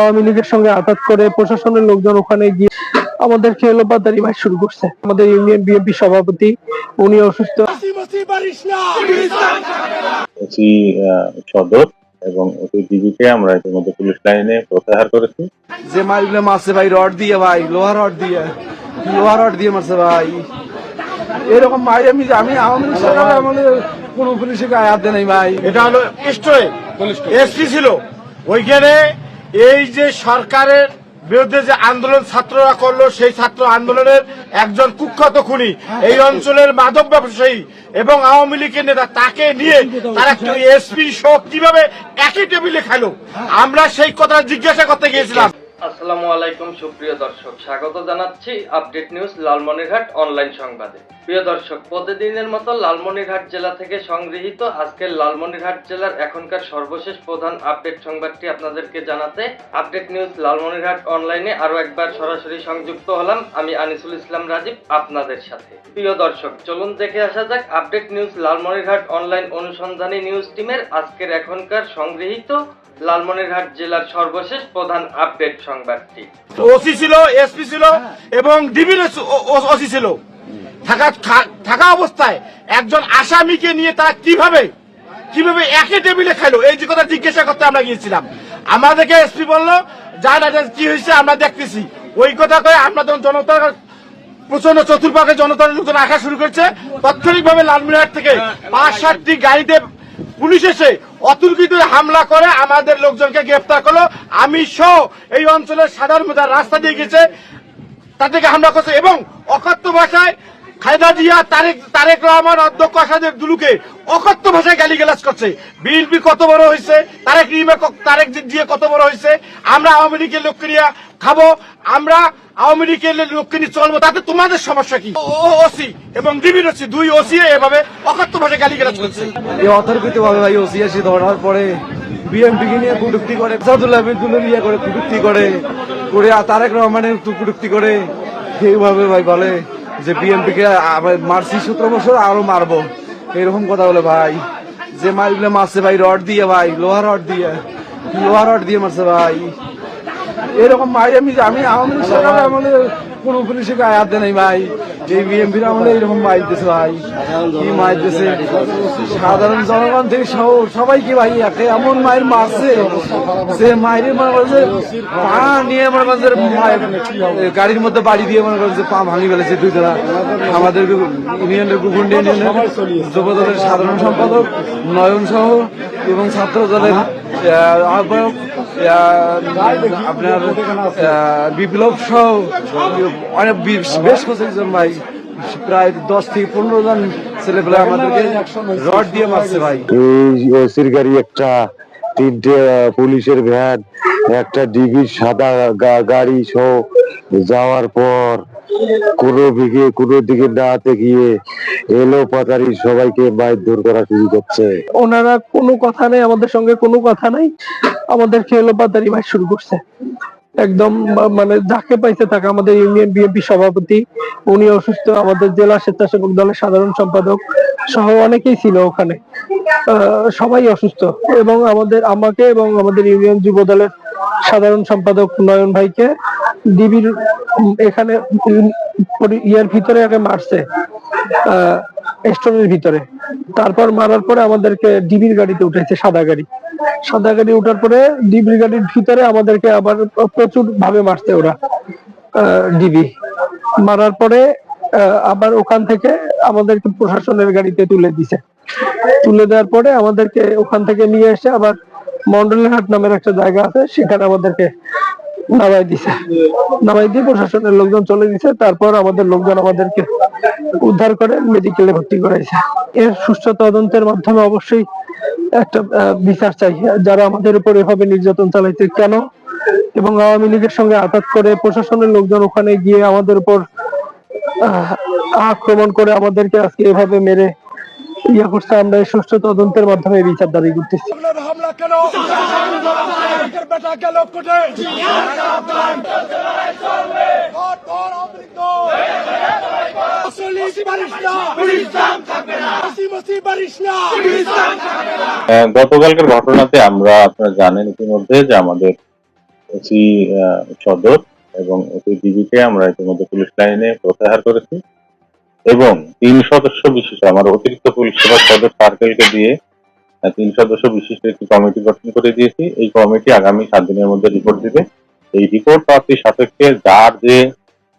আওয়ামী লীগের সঙ্গে আঘাত করে প্রশাসনের লোকজন ওখানে গিয়ে আমাদেরকে এলোপাতারি মার শুরু করছে। আমাদের ইউনিয়ন বিএনপি সভাপতি উনি অসুস্থ। সদর এবং আমরা ইতিমধ্যে পুলিশ লাইনে প্রত্যাহার করেছি। যে মারছে ভাই রড দিয়ে ভাই লোহা রড দিয়ে। লোহা রড দিয়ে মারছে ভাই। এরকম মারি আমি আমি আওয়ামী লীগ কোন পুলিশে গায়ে হাত দেয় নাই ভাই। এটা হলো স্টোরে এসপি ছিল। ওইখানে এই যে সরকারের বিরুদ্ধে যে আন্দোলন ছাত্ররা করল, সেই ছাত্র আন্দোলনের একজন কুখ্যাত খুনি এই অঞ্চলের মাদক ব্যবসায়ী এবং আওয়ামী লীগের নেতা, তাকে নিয়ে তারা একটা এসপি সহ কীভাবে একই টেবিলে খেলো আমরা সেই কথা জিজ্ঞাসা করতে গিয়েছিলাম। আসসালামু আলাইকুম, সুপ্রিয় দর্শক। স্বাগত জানাচ্ছি আপডেট নিউজ লালমনিরহাট অনলাইন সংবাদে। প্রিয় দর্শক, প্রতিদিনের মতো লালমনিরহাট জেলা থেকে সংগৃহীত আজকের লালমনিরহাট জেলার এখনকার সর্বশেষ প্রধান আপডেট সংবাদটি আপনাদেরকে জানাতে আপডেট নিউজ লালমনিরহাট অনলাইনে আরও একবার সরাসরি সংযুক্ত হলাম আমি আনিসুল ইসলাম রাজীব আপনাদের সাথে। প্রিয় দর্শক, চলুন দেখে আসা যাক আপডেট নিউজ লালমনিরহাট অনলাইন অনুসন্ধানী নিউজ টিমের আজকের এখনকার সংগৃহীত লালমনিরহাট জেলার সর্বশেষ প্রধান আপডেট সংবাদটি। ওসি ছিল, এসপি ছিল এবং ডিবির ওসি ছিল। থাকা থাকা অবস্থায় একজন আসামিকে নিয়ে তারা কীভাবে কীভাবে একই টেবিলে খাইলো, এই যে কথা জিজ্ঞাসা করতে আমরা গিয়েছিলাম। আমাদেরকে এসপি বলল, যা না কি হয়েছে আমরা দেখতেছি। ওই কথা কয়ে আমরা তখন জনতার প্রচণ্ড চতুর্পাকে জনতার লোকজন আসা শুরু করেছে। তাৎক্ষণিক ভাবে লালমিনহাট থেকে পাঁচ, সাতটি গাড়িতে পুলিশ এসে অতর্কিত হামলা করে, আমাদের লোকজনকে গ্রেফতার করল। আমি সহ এই অঞ্চলের সাধারণ রাস্তা দিয়ে গেছে, তাদেরকে হামলা করছে এবং অকথ্য ভাষায় খালেদা জিয়া, তারেক তারেক রহমান, অধ্যক্ষ আসাদের দুলুকে অকথ্য ভাষায় গালিগালাজ করছে। বিএনপি কত বড় হয়েছে তারেক রিমে তারেক জিয়া কত বড় হয়েছে আমরা আওয়ামী লীগের লোককে নিয়ে খাব। আমরা আওয়ামী লীগের লোককে নিয়ে চলবো। তাতে তোমাদের সমস্যা কি? ওসি এবং ডিবির ওসি দুই ওসি এভাবে অকথ্য ভাষায় গালিগালাজ করছে। এই অতর্কিত ভাবে ভাই ওসি এসে ধরার পরে বিএমপি কে নিয়ে কুটুক্তি করে, সাদুল্লাহ ইয়ে করে কুটুক্তি করে করে তারেক রহমানের কুটুক্তি করে, সেইভাবে ভাই বলে। যে বিএনপিকে মারছি সতেরো বছর, আরও মারবো। এরকম কথা বলে ভাই। যে মারগুলো মারছে ভাই, রড দিয়ে ভাই, লোহার রড দিয়ে। লোহার রড দিয়ে মারছে ভাই। এরকম মারি আমি আমি আয়াত কোন পুলিশে গায়ে হাত দেয় নাই ভাই। এই বিএমপির আমলে এরকম মাইর ভাই, কি মাইর সাধারণ জনগণ থেকে সব- সবাইকে ভাই, একে এমন মায়ের মারছে সে মায়ের মনে করছে পা নিয়ে মনে করছে গাড়ির মধ্যে বাড়ি দিয়ে মনে করছে পা ভাঙি ফেলেছে দুই জনা আমাদের ইউনিয়নের গুগুন্ডি ইউনিয়নের যুব সাধারণ সম্পাদক নয়ন সহ এবং ছাত্র দলের আপনার বিপ্লব সহ অনেক বেশ কয়েকজন ভাই প্রায় দশ থেকে পনেরো জন ছেলেপেলে আমাদেরকে রড দিয়ে মারছে ভাই। এই গাড়ি একটা তিনটে পুলিশের ভ্যান একটা ডিবির সাদা গা- গাড়ি সহ যাওয়ার পর কোনো দিকে কোনো দিকে না গিয়ে এলো পাতারি সবাইকে মারধর করা শুরু করছে ওনারা কোনো কথা নেই আমাদের সঙ্গে কোনো কথা নাই। আমাদেরকে এলোপাতারি মার শুরু করছে। একদম মানে যাকে পাইছে তাকে আমাদের ইউনিয়ন বিএনপি সভাপতি, উনি অসুস্থ, আমাদের জেলা স্বেচ্ছাসেবক দলের সাধারণ সম্পাদক সহ অনেকেই ছিল ওখানে। সবাই অসুস্থ এবং আমাদের, আমাকে এবং আমাদের ইউনিয়ন যুব দলের সাধারণ সম্পাদক নয়ন ভাইকে ডিবির এখানে ইয়ার ভিতরে আগে মারছে স্টোরের ভিতরে। তারপর মারার পরে আমাদেরকে ডিবির গাড়িতে উঠেছে সাদা গাড়ি। সাদা গাড়ি উঠার পরে ডিবির গাড়ির ভিতরে আমাদেরকে আবার প্রচুর ভাবে মারছে ওরা ডিবি মারার পরে আবার ওখান থেকে আমাদেরকে প্রশাসনের গাড়িতে তুলে দিছে। তুলে দেওয়ার পরে আমাদেরকে ওখান থেকে নিয়ে এসে আবার মন্ডলহাট নামের একটা জায়গা আছে, সেখানে আমাদেরকে নামাই দিছে। নামাই দিয়ে প্রশাসনের লোকজন চলে দিছে তারপর আমাদের লোকজন আমাদেরকে উদ্ধার করে মেডিকেলে ভর্তি করাইছে। এর সুষ্ঠু তদন্তের মাধ্যমে অবশ্যই একটা বিচার চাই, যারা আমাদের উপর এভাবে নির্যাতন চালাইছে। কেন? এবং আওয়ামী লীগের সঙ্গে আঘাত করে প্রশাসনের লোকজন ওখানে গিয়ে আমাদের উপর আক্রমণ করে আমাদেরকে আজকে এভাবে মেরে ইয়া করছে। আমরা সুষ্ঠু তদন্তের মাধ্যমে বিচার দাবি করতেছি। কেন? বেটা গতকালকের ঘটনাতে আমরা আপনারা জানেন ইতিমধ্যে যে আমাদের ওসি সদর এবং ওসি ডিবিকে আমরা ইতিমধ্যে পুলিশ লাইনে প্রত্যাহার করেছি। এবং তিন সদস্য বিশিষ্ট আমার অতিরিক্ত পুলিশ সুপার সদর সার্কেলকে দিয়ে তিন সদস্য বিশিষ্ট একটি কমিটি গঠন করে দিয়েছি। এই কমিটি আগামী সাত দিনের মধ্যে রিপোর্ট দিবে। এই রিপোর্ট প্রাপ্তির সাপেক্ষে যার যে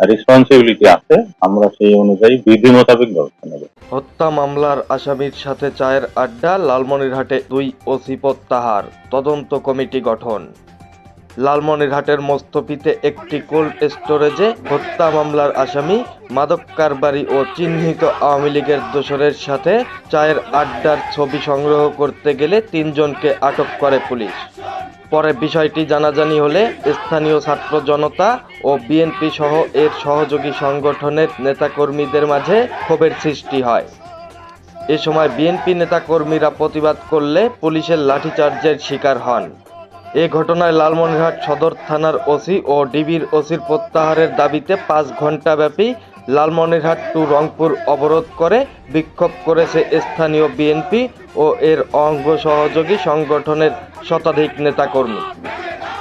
রেসপন্সিবিলিটি আছে, আমরা সেই অনুযায়ী বিধি মোতাবেক ব্যবস্থা নেব। হত্যা মামলার আসামির সাথে চায়ের আড্ডা, লালমনিরহাটে দুই ওসি প্রত্যাহার, তদন্ত কমিটি গঠন। লালমনিরহাটের মোস্তফিতে একটি কোল্ড স্টোরেজে হত্যা মামলার আসামি মাদক কারবারি ও চিহ্নিত আওয়ামী লীগের দোসরের সাথে চায়ের আড্ডার ছবি সংগ্রহ করতে গেলে তিনজনকে আটক করে পুলিশ। পরে বিষয়টি জানাজানি হলে স্থানীয় ছাত্র জনতা ও বিএনপি সহ এর সহযোগী সংগঠনের নেতাকর্মীদের মাঝে ক্ষোভের সৃষ্টি হয়। এ সময় বিএনপি নেতাকর্মীরা প্রতিবাদ করলে পুলিশের লাঠিচার্জের শিকার হন। এ ঘটনায় লালমনিরহাট সদর থানার ওসি ও ডিবির ওসির প্রত্যাহারের দাবিতে পাঁচ ঘণ্টাব্যাপী লালমনিরহাট টু রংপুর অবরোধ করে বিক্ষোভ করেছে স্থানীয় বিএনপি ও এর অঙ্গ সহযোগী সংগঠনের শতাধিক নেতাকর্মী।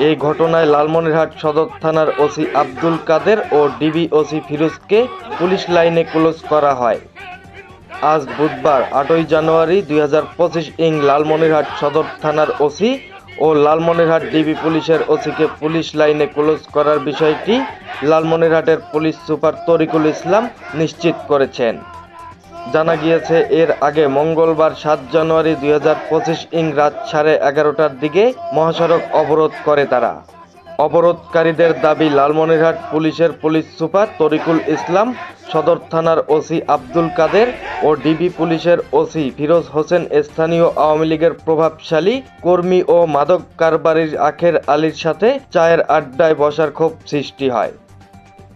এই ঘটনায় লালমনিরহাট সদর থানার ওসি আব্দুল কাদের ও ডিবি ওসি ফিরোজকে পুলিশ লাইনে ক্লোজ করা হয়। আজ বুধবার আটই জানুয়ারি দুই হাজার পঁচিশ ইং লালমনিরহাট সদর থানার ওসি ও লালমনিরহাট ডিবি পুলিশের ওসিকে পুলিশ লাইনে ক্লোজ করার বিষয়টি লালমনিরহাটের পুলিশ সুপার তরিকুল ইসলাম নিশ্চিত করেছেন। জানা গিয়েছে, এর আগে মঙ্গলবার সাত জানুয়ারি দুই হাজার পঁচিশ ইং রাত সাড়ে এগারোটার দিকে মহাসড়ক অবরোধ করে তারা। অবরোধকারীদের দাবি, লালমনিরহাট পুলিশের পুলিশ সুপার তরিকুল ইসলাম, সদর থানার ওসি আব্দুল কাদের ও ডিবি পুলিশের ওসি ফিরোজ হোসেন স্থানীয় আওয়ামী লীগের প্রভাবশালী কর্মী ও মাদক কারবারির আখের আলীর সাথে চায়ের আড্ডায় বসার ক্ষোভ সৃষ্টি হয়।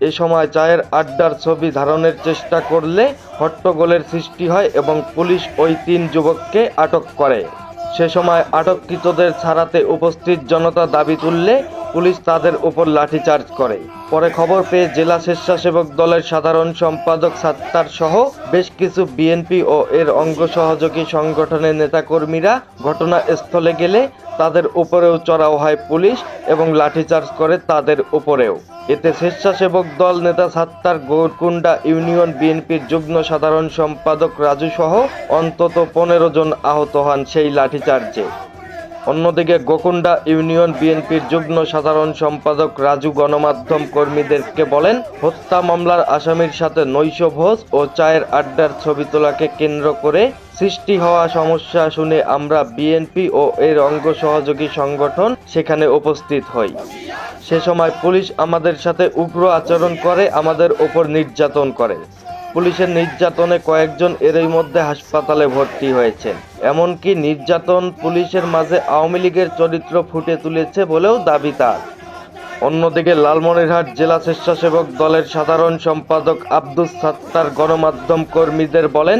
এ সময় চায়ের আড্ডার ছবি ধারণের চেষ্টা করলে হট্টগোলের সৃষ্টি হয় এবং পুলিশ ওই তিন যুবককে আটক করে। সে সময় আটককৃতদের ছাড়াতে উপস্থিত জনতা দাবি তুললে পুলিশ তাদের উপর লাঠিচার্জ করে। পরে খবর পেয়ে জেলা স্বেচ্ছাসেবক দলের সাধারণ সম্পাদক সাত্তার সহ বেশ কিছু বিএনপি ও এর অঙ্গ সহযোগী সংগঠনের নেতাকর্মীরা ঘটনাস্থলে গেলে তাদের উপরেও চড়াও হয় পুলিশ এবং লাঠিচার্জ করে তাদের উপরেও। এতে স্বেচ্ছাসেবক দল নেতা সাত্তার গৌরকুন্ডা ইউনিয়ন বিএনপির যুগ্ম সাধারণ সম্পাদক রাজু সহ অন্তত পনেরো জন আহত হন সেই লাঠিচার্জে। অন্যদিকে গোকুন্ডা ইউনিয়ন বিএনপির যুগ্ম সাধারণ সম্পাদক রাজু গণমাধ্যম কর্মীদেরকে বলেন, হত্যা মামলার আসামির সাথে নৈশ ভোজ ও চায়ের আড্ডার ছবি তোলাকে কেন্দ্র করে সৃষ্টি হওয়া সমস্যা শুনে আমরা বিএনপি ও এর অঙ্গ সহযোগী সংগঠন সেখানে উপস্থিত হই। সে সময় পুলিশ আমাদের সাথে উগ্র আচরণ করে, আমাদের ওপর নির্যাতন করে। পুলিশের নির্যাতনে কয়েকজন এরই মধ্যে হাসপাতালে ভর্তি হয়েছেন। এমনকি নির্যাতন পুলিশের মাঝে আওয়ামী লীগের চরিত্র ফুটে তুলেছে বলেও দাবি তার। অন্যদিকে লালমনিরহাট জেলা স্বেচ্ছাসেবক দলের সাধারণ সম্পাদক আব্দুস সাত্তার গণমাধ্যম কর্মীদের বলেন,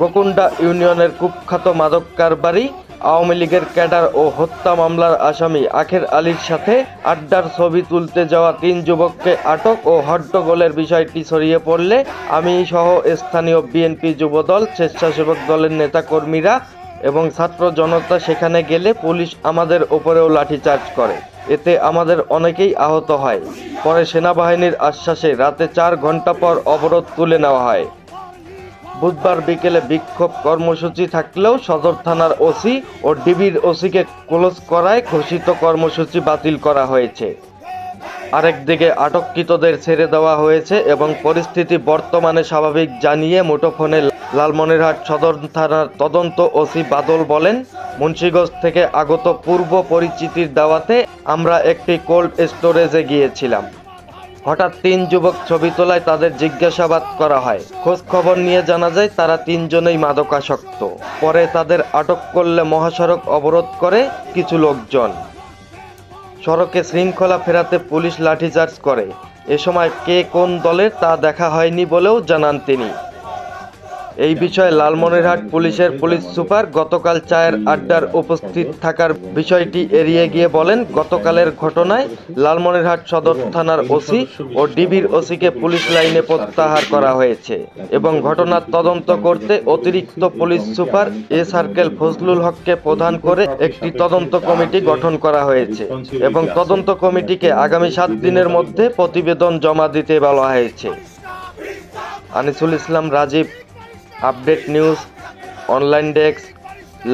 গোকুন্ডা ইউনিয়নের কুখ্যাত মাদক কারবারি, আওয়ামী লীগের ক্যাডার ও হত্যা মামলার আসামি আখের আলীর সাথে আড্ডার ছবি তুলতে যাওয়া তিন যুবককে আটক ও হট্টগোলের বিষয়টি ছড়িয়ে পড়লে আমি সহ স্থানীয় বিএনপি যুবদল, স্বেচ্ছাসেবক দলের নেতাকর্মীরা এবং ছাত্র জনতা সেখানে গেলে পুলিশ আমাদের ওপরেও লাঠিচার্জ করে। এতে আমাদের অনেকেই আহত হয়। পরে সেনাবাহিনীর আশ্বাসে রাতে চার ঘণ্টা পর অবরোধ তুলে নেওয়া হয়। বুধবার বিকেলে বিক্ষোভ কর্মসূচি থাকলেও সদর থানার ওসি ও ডিবির ওসিকে ক্লোজ করায় ঘোষিত কর্মসূচি বাতিল করা হয়েছে। আরেকদিকে আটককৃতদের ছেড়ে দেওয়া হয়েছে এবং পরিস্থিতি বর্তমানে স্বাভাবিক জানিয়ে মুঠোফোনে লালমনিরহাট সদর থানার তদন্ত ওসি বাদল বলেন, মুন্সিগঞ্জ থেকে আগত পূর্ব পরিচিতির দাওয়াতে আমরা একটি কোল্ড স্টোরেজে গিয়েছিলাম। হঠাৎ তিন যুবক ছবি তোলায় তাদের জিজ্ঞাসাবাদ করা হয়। খোঁজ খবর নিয়ে জানা যায়, তারা তিনজনেই মাদকাসক্ত। পরে তাদের আটক করলে মহাসড়ক অবরোধ করে কিছু লোকজন। সড়কে শৃঙ্খলা ফেরাতে পুলিশ লাঠিচার্জ করে। এ সময় কে কোন দলের তা দেখা হয়নি বলেও জানান তিনি। এই বিষয়ে লালমনিরহাট পুলিশের পুলিশ সুপার গতকাল চায়ের আড্ডার উপস্থিত থাকার বিষয়টি এড়িয়ে গিয়ে বলেন, গতকালের ঘটনায় লালমনিরহাট সদর থানার ওসি ও ডিবির ওসিকে পুলিশ লাইনে প্রত্যাহার করা হয়েছে এবং ঘটনার তদন্ত করতে অতিরিক্ত police super A circle Fazlul হককে প্রধান করে একটি তদন্ত কমিটি গঠন করা হয়েছে এবং তদন্ত কমিটিকে আগামী সাত দিনের মধ্যে প্রতিবেদন জমা দিতে বলা হয়েছে। Anisul Islam, Rajib update news, online desk,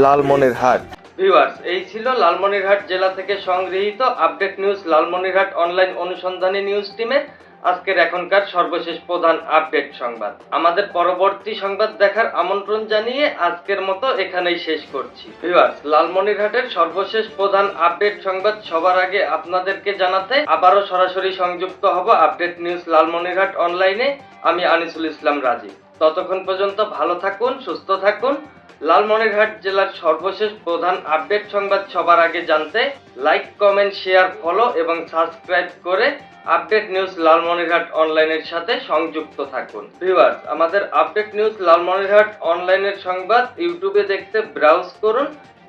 Lalmonirhat. Viewers, এই ছিল লালমনিরহাট জেলা থেকে সংগৃহীত আপডেট নিউজ, লালমনিরহাট অনলাইন অনুসন্ধানী নিউজ টিমের আজকের এখনকার সর্বশেষ প্রধান আপডেট সংবাদ। আমাদের পরবর্তী সংবাদ দেখার আমন্ত্রণ জানিয়ে আজকের মতো এখানেই শেষ করছি। ভিউয়ার্স, লালমনিরহাটের সর্বশেষ প্রধান আপডেট সংবাদ সবার আগে আপনাদেরকে জানাতে আবারও সরাসরি সংযুক্ত হব আপডেট নিউজ লালমনিরহাট অনলাইনে। আমি আনিসুল ইসলাম রাজীব ততক্ষণ পর্যন্ত ভালো থাকুন, সুস্থ থাকুন। লালমনিরহাট জেলার সর্বশেষ প্রধান আপডেট সংবাদ সবার আগে জানতে লাইক, কমেন্ট, শেয়ার, ফলো এবং সাবস্ক্রাইব করে আপডেট নিউজ লালমনিরহাট অনলাইনের সাথে সংযুক্ত থাকুন। ভিউয়ার্স, আমাদের আপডেট নিউজ লালমনিরহাট অনলাইনের সংবাদ ইউটিউবে দেখতে ব্রাউজ করুন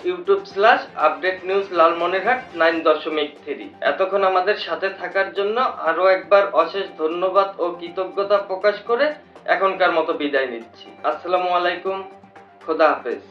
YouTube slash update news Lalmonirhat nine দশমিক থ্রি এতক্ষণ আমাদের সাথে থাকার জন্য আরও একবার অশেষ ধন্যবাদ ও কৃতজ্ঞতা প্রকাশ করে এখনকার মতো বিদায় নিচ্ছি। আসসালামু আলাইকুম। খোদা হাফেজ।